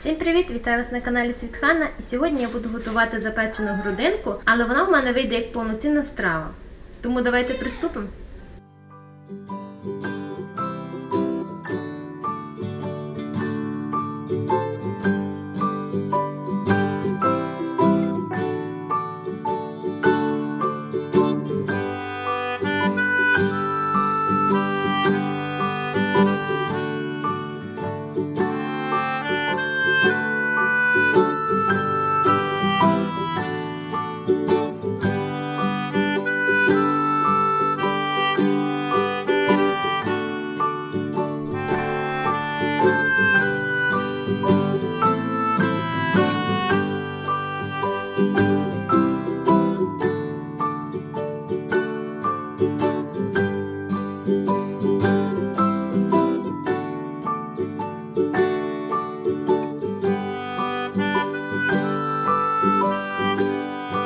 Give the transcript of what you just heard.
Всім привіт! Вітаю вас на каналі Світхана. І сьогодні я буду готувати запечену грудинку, але вона в мене вийде як повноцінна страва. Тому давайте приступимо. Música